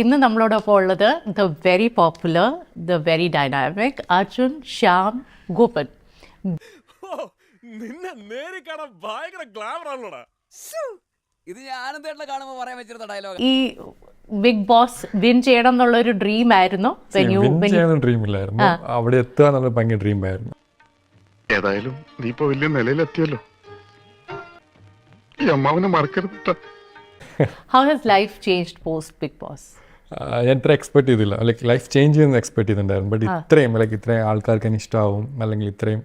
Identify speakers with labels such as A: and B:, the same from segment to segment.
A: ഇന്ന് നമ്മളോടൊപ്പം ഉള്ളത് the very popular the very dynamic Arjun Shyam Gopan
B: നിന്നെ നേരി കാണാൻ ഭയങ്കര ഗ്ലാമർ ആണല്ലോടാ.
C: ഇത് ഞാൻ ആനന്ദേട്ടനെ കാണുമ്പോൾ പറയാൻ വെച്ചിരുന്ന ഡയലോഗ്
A: ഈ ബിഗ് ബോസ് വിൻ ചെയ്യണം എന്നുള്ള ഒരു ഡ്രീം ആയിരുന്നു
D: ഡ്രീം ഇല്ലായിരുന്നു. അവിടെ എത്തുക എന്നുള്ളത് ഭയങ്കര ഡ്രീം ആയിരുന്നു.
E: ഏതായാലും നീ ഇപ്പൊ വലിയ നിലയിലെത്തിയല്ലോ. ഈ അമ്മാവനെ മറക്കരുത് how
A: has life life post Bigg Boss
D: ഞാൻ ഇത്ര എക്സ്പെക്ട് ചെയ്തില്ല. ലൈക്ക് ലൈഫ് ചേഞ്ച് ചെയ്യുന്ന എക്സ്പെക്ട് ചെയ്തിട്ടുണ്ടായിരുന്നു. ബട്ട് ഇത്രയും ലൈക്ക് ഇത്രയും ആൾക്കാർക്ക് എന്നെ ഇഷ്ടമാവും അല്ലെങ്കിൽ ഇത്രയും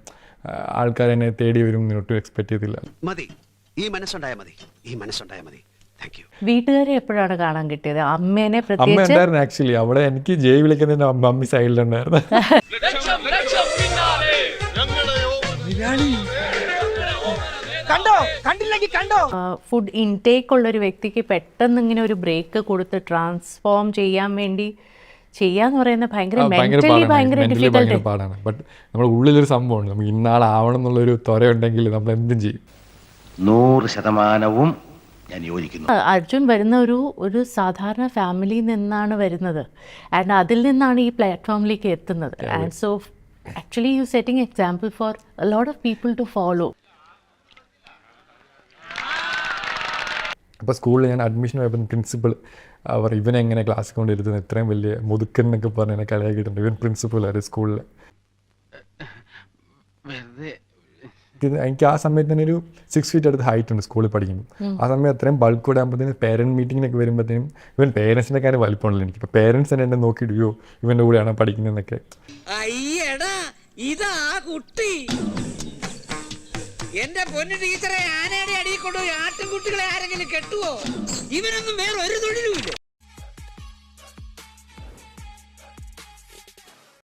D: ആൾക്കാർ എന്നെ തേടി വരും എന്നൊട്ടും എക്സ്പെക്ട് ചെയ്തില്ല.
F: മതി. ഈ മനസ്സുണ്ടായ മതി. ഈ മനസ്സുണ്ടായ മതി.
A: വീട്ടുകാരെ എപ്പോഴാണ് കാണാൻ കിട്ടിയത്? അമ്മേനെ
D: അമ്മ ഉണ്ടായിരുന്നു ആക്ച്വലി അവിടെ എനിക്ക് ജയ് വിളിക്കുന്നതിന്റെ അമ്മ സൈഡിലുണ്ടായിരുന്നു
G: കണ്ടോ? കണ്ടില്ലെങ്കിൽ കണ്ടോ?
A: ഫുഡ് ഇൻടേക്ക് ഉള്ള ഒരു വ്യക്തിക്ക് പെട്ടെന്ന് ഇങ്ങനെ ഒരു ബ്രേക്ക് കൊടുത്ത് ട്രാൻസ്ഫോം ചെയ്യാൻ വേണ്ടി ചെയ്യാന്ന് പറയുന്നത് ഭയങ്കര
D: ഭയങ്കര
A: മെന്റലി ഭയങ്കര ഡിഫിക്കൽട്ട്
D: പാടാണ്. ബട്ട് നമ്മുടെ ഉള്ളിലൊരു സംഭവമുണ്ട്. നമുക്ക് ഇന്നാളാവണം എന്നുള്ളൊരു ത്വര ഉണ്ടെങ്കിൽ നമ്മൾ എന്തും ചെയ്യും.
H: നൂറ് ശതമാനവും ഞാൻ യോജിക്കുന്നു.
A: അർജുൻ വരുന്ന ഒരു ഒരു സാധാരണ ഫാമിലിയിൽ നിന്നാണ് വരുന്നത്. ആൻഡ് അതിൽ നിന്നാണ് ഈ പ്ലാറ്റ്ഫോമിലേക്ക് എത്തുന്നത്. And so actually you setting example for lot of people to follow
D: അപ്പോൾ സ്കൂളിൽ ഞാൻ അഡ്മിഷൻ പോയപ്പോൾ പ്രിൻസിപ്പൾ അവർ ഇവനെങ്ങനെ ക്ലാസ് കൊണ്ടിരുത്തുന്നത് ഇത്രയും വലിയ മുതുക്കൻ എന്നൊക്കെ പറഞ്ഞ് എന്നെ കളിയാക്കിയിട്ടുണ്ട്. ഇവൻ പ്രിൻസിപ്പൾ ആയിരുന്നു സ്കൂളിൽ. എനിക്ക് ആ സമയത്ത് തന്നെ ഒരു സിക്സ് ഫീറ്റ് അടുത്ത് ഹൈറ്റ് ഉണ്ട് സ്കൂളിൽ പഠിക്കുമ്പോൾ ആ സമയം അത്രയും ബൾക്ക് കൂടാകുമ്പോഴത്തേനും പേരന്റ് പേരന്റ് മീറ്റിങ്ങിനൊക്കെ വരുമ്പോഴത്തേനും ഇവൻ പേരൻസിന്റെ കാര്യം വലിപ്പമുണ്ടല്ലോ എനിക്ക്. ഇപ്പോൾ പേരൻസ് തന്നെ എന്നെ നോക്കിയിട്ട് അയ്യോ ഇവന്റെ കൂടെയാണ് പഠിക്കുന്നതെന്നൊക്കെ.
G: അയ്യടാ ഇതാ കുട്ടി. എന്റെ പൊന്നു ടീച്ചറെ ആനയുടെ അടിയിൽ കൊണ്ടുപോയി ആട്ടിൻകുട്ടികളെ ആരെങ്കിലും കെട്ടുവോ? ഇവനൊന്നും വേറെ ഒരു തൊഴിലുമില്ല